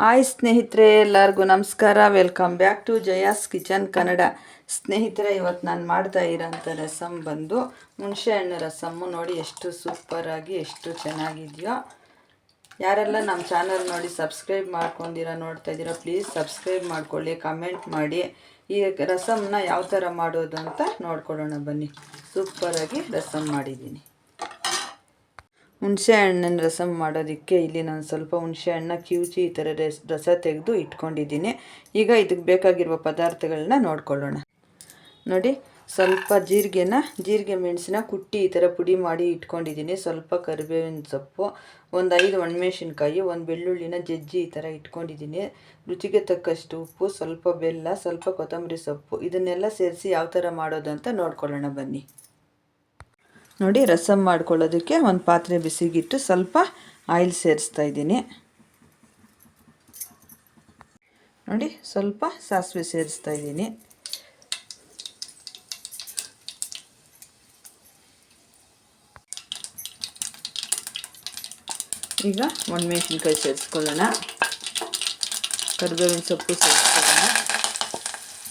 Hi ಸ್ನೇಹಿತರೆ, ಎಲ್ಲರಿಗೂ ನಮಸ್ಕಾರ. Welcome back to Jaya's kitchen Kannada ಸ್ನೇಹಿತರೆ ಇವತ್ತು ನಾನು ಮಾಡ್ತಾ ಇರೋಂಥ ರಸಮ್ ಬಂದು ಹಣ್ಣು ರಸಮ್ಮು ನೋಡಿ ಎಷ್ಟು ಸೂಪರಾಗಿ ಎಷ್ಟು ಚೆನ್ನಾಗಿದೆಯೋ. ಯಾರೆಲ್ಲ ನಮ್ಮ ಚಾನಲ್ ನೋಡಿ ಸಬ್ಸ್ಕ್ರೈಬ್ ಮಾಡ್ಕೊಂಡಿರೋ, ನೋಡ್ತಾ ಇದ್ದೀರಾ ಪ್ಲೀಸ್ ಸಬ್ಸ್ಕ್ರೈಬ್ ಮಾಡ್ಕೊಳ್ಳಿ ಕಮೆಂಟ್ ಮಾಡಿ. ಈ ರಸಮ್ನ ಯಾವ ಥರ ಮಾಡೋದು ಅಂತ ನೋಡ್ಕೊಳ್ಳೋಣ ಬನ್ನಿ. ಸೂಪರಾಗಿ ರಸಮ್ ಮಾಡಿದ್ದೀನಿ. ಹುಣಸೆ ಹಣ್ಣಿನ ರಸಮ್ ಮಾಡೋದಕ್ಕೆ ಇಲ್ಲಿ ನಾನು ಸ್ವಲ್ಪ ಹುಣಸೆ ಹಣ್ಣ, ಕಿವುಚಿ ಈ ಥರ ರಸ ರಸ ತೆಗೆದು ಇಟ್ಕೊಂಡಿದ್ದೀನಿ. ಈಗ ಇದಕ್ಕೆ ಬೇಕಾಗಿರುವ ಪದಾರ್ಥಗಳನ್ನ ನೋಡ್ಕೊಳ್ಳೋಣ. ನೋಡಿ, ಸ್ವಲ್ಪ ಜೀರಿಗೆನ, ಜೀರಿಗೆ ಮೆಣಸಿನ ಕುಟ್ಟಿ ಈ ಥರ ಪುಡಿ ಮಾಡಿ ಇಟ್ಕೊಂಡಿದ್ದೀನಿ. ಸ್ವಲ್ಪ ಕರಿಬೇವಿನ ಸೊಪ್ಪು, ಒಂದು ಐದು ಒಣಮೆಣಸಿನ್ಕಾಯಿ, ಒಂದು ಬೆಳ್ಳುಳ್ಳಿನ ಜಜ್ಜಿ ಈ ಥರ ಇಟ್ಕೊಂಡಿದ್ದೀನಿ. ರುಚಿಗೆ ತಕ್ಕಷ್ಟು ಉಪ್ಪು, ಸ್ವಲ್ಪ ಬೆಲ್ಲ, ಸ್ವಲ್ಪ ಕೊತ್ತಂಬರಿ ಸೊಪ್ಪು, ಇದನ್ನೆಲ್ಲ ಸೇರಿಸಿ ಯಾವ ಥರ ಮಾಡೋದು ಅಂತ ನೋಡ್ಕೊಳ್ಳೋಣ ಬನ್ನಿ. ನೋಡಿ ರಸಮ್ ಮಾಡ್ಕೊಳ್ಳೋದಕ್ಕೆ ಒಂದು ಪಾತ್ರೆ ಬಿಸಿಗಿಟ್ಟು ಸ್ವಲ್ಪ ಆಯಿಲ್ ಸೇರಿಸ್ತಾ ಇದ್ದೀನಿ. ನೋಡಿ, ಸ್ವಲ್ಪ ಸಾಸಿವೆ ಸೇರಿಸ್ತಾ ಇದ್ದೀನಿ. ಈಗ ಒಣಮೆಣಸಿನ್ಕಾಯಿ ಸೇರಿಸ್ಕೊಳ್ಳೋಣ. ಕರಿಬೇವಿನ ಸೊಪ್ಪು ಸೇರಿಸ್ಕೊಳ್ಳೋಣ.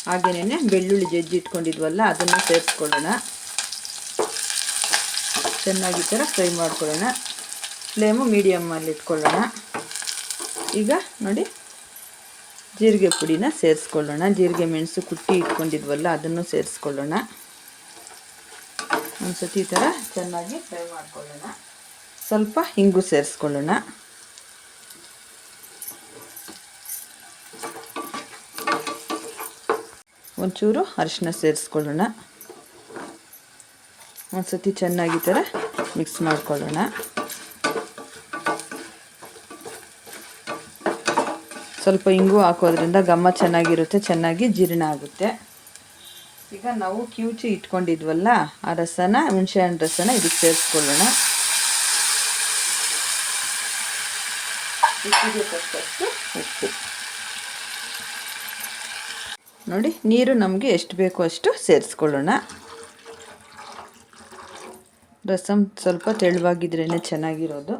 ಹಾಗೆಯೇ ಬೆಳ್ಳುಳ್ಳಿ ಜಜ್ಜಿ ಇಟ್ಕೊಂಡಿದ್ವಲ್ಲ, ಅದನ್ನು ಸೇರಿಸ್ಕೊಳ್ಳೋಣ. ಚೆನ್ನಾಗಿ ಥರ ಫ್ರೈ ಮಾಡ್ಕೊಳ್ಳೋಣ. ಫ್ಲೇಮು ಮೀಡಿಯಮ್ಮಲ್ಲಿ ಇಟ್ಕೊಳ್ಳೋಣ. ಈಗ ನೋಡಿ, ಜೀರಿಗೆ ಪುಡಿನ ಸೇರಿಸ್ಕೊಳ್ಳೋಣ. ಜೀರಿಗೆ ಮೆಣಸು ಕುಟ್ಟಿ ಇಟ್ಕೊಂಡಿದ್ವಲ್ಲ, ಅದನ್ನು ಸೇರಿಸ್ಕೊಳ್ಳೋಣ. ಒಂದು ಸತಿ ಥರ ಚೆನ್ನಾಗಿ ಫ್ರೈ ಮಾಡ್ಕೊಳ್ಳೋಣ. ಸ್ವಲ್ಪ ಹಿಂಗು ಸೇರಿಸ್ಕೊಳ್ಳೋಣ. ಒಂಚೂರು ಅರಿಶಿನ ಸೇರಿಸ್ಕೊಳ್ಳೋಣ. ಒಂದು ಸತಿ ಚೆನ್ನಾಗಿ ಥರ ಮಿಕ್ಸ್ ಮಾಡ್ಕೊಳ್ಳೋಣ. ಸ್ವಲ್ಪ ಇಂಗು ಹಾಕೋದ್ರಿಂದ ಗಮ್ಮ ಚೆನ್ನಾಗಿರುತ್ತೆ, ಚೆನ್ನಾಗಿ ಜೀರ್ಣ ಆಗುತ್ತೆ. ಈಗ ನಾವು ಕಿವುಚಿ ಇಟ್ಕೊಂಡಿದ್ವಲ್ಲ, ಆ ರಸನ, ಹುಣ್ಸೆಹಣ್ಣು ರಸನ ಇದಕ್ಕೆ ಸೇರಿಸ್ಕೊಳ್ಳೋಣ. ಉಪ್ಪು. ನೋಡಿ, ನೀರು ನಮಗೆ ಎಷ್ಟು ಬೇಕೋ ಅಷ್ಟು ಸೇರಿಸ್ಕೊಳ್ಳೋಣ. ರಸಮ್ ಸ್ವಲ್ಪ ತೆಳುವಾಗಿದ್ರೇ ಚೆನ್ನಾಗಿರೋದು.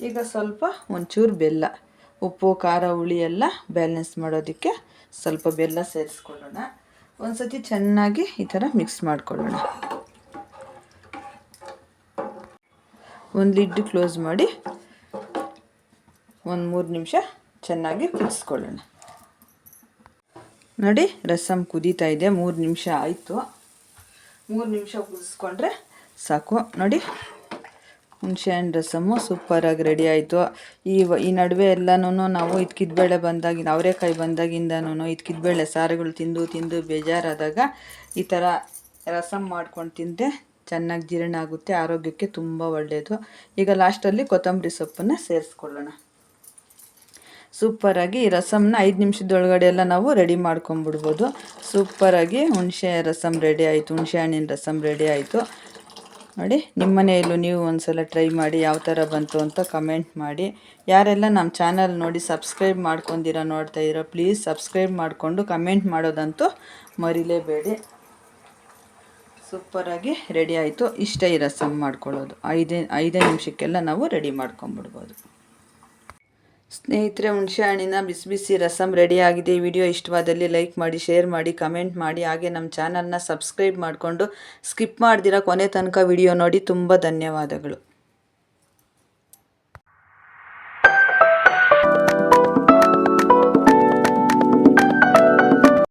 ಈಗ ಸ್ವಲ್ಪ ಒಂಚೂರು ಬೆಲ್ಲ, ಉಪ್ಪು, ಖಾರ, ಹುಳಿ ಎಲ್ಲ ಬ್ಯಾಲೆನ್ಸ್ ಮಾಡೋದಕ್ಕೆ ಸ್ವಲ್ಪ ಬೆಲ್ಲ ಸೇರಿಸ್ಕೊಳ್ಳೋಣ. ಒಂದು ಸತಿ ಚೆನ್ನಾಗಿ ಈ ಥರ ಮಿಕ್ಸ್ ಮಾಡ್ಕೊಳ್ಳೋಣ. ಒಂದು ಲಿಡ್ ಕ್ಲೋಸ್ ಮಾಡಿ ಒಂದು ಮೂರು ನಿಮಿಷ ಚೆನ್ನಾಗಿ ಕುದಿಸ್ಕೊಳ್ಳೋಣ. ನೋಡಿ ರಸಮ್ ಕುದೀತಾ ಇದೆ. ಮೂರು ನಿಮಿಷ ಆಯಿತು. ಮೂರು ನಿಮಿಷ ಕುದಿಸ್ಕೊಂಡ್ರೆ ಸಾಕು. ನೋಡಿ. ಹುಣಸೆ ಹಣ್ಣು ರಸಮ್ಮು ಸೂಪರಾಗಿ ರೆಡಿ ಆಯಿತು. ಈ ಈ ನಡುವೆ ಎಲ್ಲನೂ ನಾವು ಇದ್ಕಿದ್ಬೇಳೆ ಬಂದಾಗಿಂದ ಅವರೆಕಾಯಿ ಬಂದಾಗಿಂದನೂ ಇದ್ಕಿದ್ಬೇಳೆ ಸಾರುಗಳು ತಿಂದು ತಿಂದು ಬೇಜಾರಾದಾಗ ಈ ಥರ ರಸಮ್ ಮಾಡ್ಕೊಂಡು ತಿಂದರೆ ಚೆನ್ನಾಗಿ ಜೀರ್ಣ ಆಗುತ್ತೆ, ಆರೋಗ್ಯಕ್ಕೆ ತುಂಬ ಒಳ್ಳೆಯದು ಈಗ ಲಾಸ್ಟಲ್ಲಿ ಕೊತ್ತಂಬರಿ ಸೊಪ್ಪನ್ನು ಸೇರಿಸ್ಕೊಳ್ಳೋಣ. ಸೂಪರಾಗಿ ಈ ರಸಮ್ನ ಐದು ನಿಮಿಷದೊಳಗಡೆ ಎಲ್ಲ ನಾವು ರೆಡಿ ಮಾಡ್ಕೊಂಬಿಡ್ಬೋದು. ಸೂಪರಾಗಿ ಹುಣಸೆ ರಸಮ್ ರೆಡಿ ಆಯಿತು, ಹುಣಸೆ ಹಣ್ಣಿನ ರಸಮ್ ರೆಡಿ ಆಯಿತು. ನೋಡಿ, ನಿಮ್ಮ ಮನೆಯಲ್ಲೂ ನೀವು ಒಂದು ಸಲ ಟ್ರೈ ಮಾಡಿ ಯಾವ ಥರ ಬಂತು ಅಂತ ಕಮೆಂಟ್ ಮಾಡಿ. ಯಾರೆಲ್ಲ ನಮ್ಮ ಚಾನಲ್ ನೋಡಿ ಸಬ್ಸ್ಕ್ರೈಬ್ ಮಾಡ್ಕೊಂಡಿರೋ ನೋಡ್ತಾ ಇರೋ ಪ್ಲೀಸ್ ಸಬ್ಸ್ಕ್ರೈಬ್ ಮಾಡಿಕೊಂಡು ಕಮೆಂಟ್ ಮಾಡೋದಂತೂ ಮರಿಲೇಬೇಡಿ. ಸೂಪರಾಗಿ ರೆಡಿ ಆಯಿತು. ಇಷ್ಟ ಈ ರಸಮ್ ಮಾಡ್ಕೊಳ್ಳೋದು. ಐದೇ ಐದೇ ನಿಮಿಷಕ್ಕೆಲ್ಲ ನಾವು ರೆಡಿ ಮಾಡ್ಕೊಂಬಿಡ್ಬೋದು ಸ್ನೇಹಿತರೆ ಹುಣಸೆ ಹಣ್ಣಿನ ಬಿಸಿ ಬಿಸಿ ರಸಮ್ ರೆಡಿ ಆಗಿದೆ ಈ ವಿಡಿಯೋ ಇಷ್ಟವಾದಲ್ಲಿ ಲೈಕ್ ಮಾಡಿ, ಶೇರ್ ಮಾಡಿ, ಕಮೆಂಟ್ ಮಾಡಿ. ಹಾಗೆ ನಮ್ಮ ಚಾನಲ್ನ ಸಬ್ಸ್ಕ್ರೈಬ್ ಮಾಡಿಕೊಂಡು ಸ್ಕಿಪ್ ಮಾಡ್ದಿರ ಕೊನೆ ತನಕ ವಿಡಿಯೋ ನೋಡಿ. ತುಂಬ ಧನ್ಯವಾದಗಳು.